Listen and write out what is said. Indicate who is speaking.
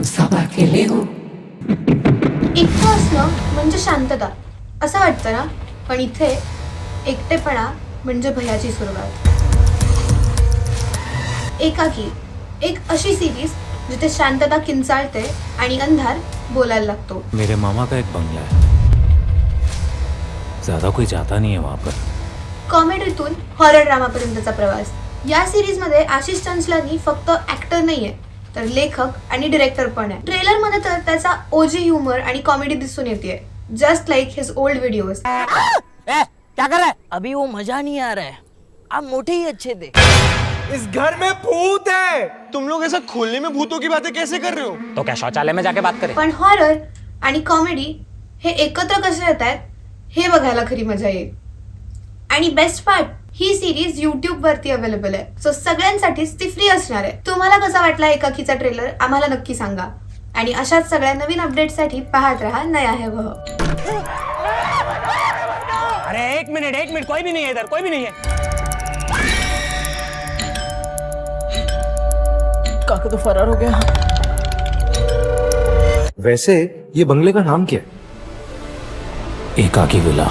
Speaker 1: अकेले हो.
Speaker 2: एकटं असणं म्हणजे शांतता. असं वाटतं ना? पण इथे एकटेपणा म्हणजे भयाची सुरुवात. एकाकी एक अशी सिरीज जिथे शांतता किंचाळते आणि अंधार बोलायला लागतो.
Speaker 3: मेरे मामा का एक बंगला है? ज्यादा कोई जाता नहीं है वहां पर।
Speaker 2: कॉमेडीतून हॉरर ड्रामापर्यंतचा प्रवास. या सिरीजमध्ये आशिष चंचलानी फक्त ऍक्टर नाहीये. तर लेखक आणि डिरेक्टर पण आहे. ट्रेलरमध्ये तर त्याचा ओजी ह्युमर आणि कॉमेडी दिसून येते just like his old videos
Speaker 4: अभी वो मजा नहीं आ रहा है। आप मोटे ही अच्छे थे।
Speaker 5: इस घर में भूत है। तुम लोग ऐसा खोलने में भूतों की बातें कैसे कर रहे हो?
Speaker 3: तो क्या शौचालय में जाके बात करें?
Speaker 2: पण हॉरर आणि कॉमेडी हे एकत्र कसे येत आहेत हे बघायला खरी मजा येईल. आणि बेस्ट पार्ट ही सिरीज युट्यूब वरती अवेलेबल आहे. सो सगळ्यांसाठीच ती फ्री असणार आहे. तुम्हाला कसा वाटला एकाकीचा ट्रेलर आम्हाला नक्की सांगा. आणि अशाच सगळ्या नवीन अपडेटसाठी पाहत रहा नया है वह.
Speaker 6: अरे एक मिनट एक मिनट कोई भी नहीं है इधर कोई भी नहीं है.
Speaker 4: काका तो फरार हो गया।
Speaker 7: वैसे ये बंगले का नाम क्या है?
Speaker 3: एकाकी विला।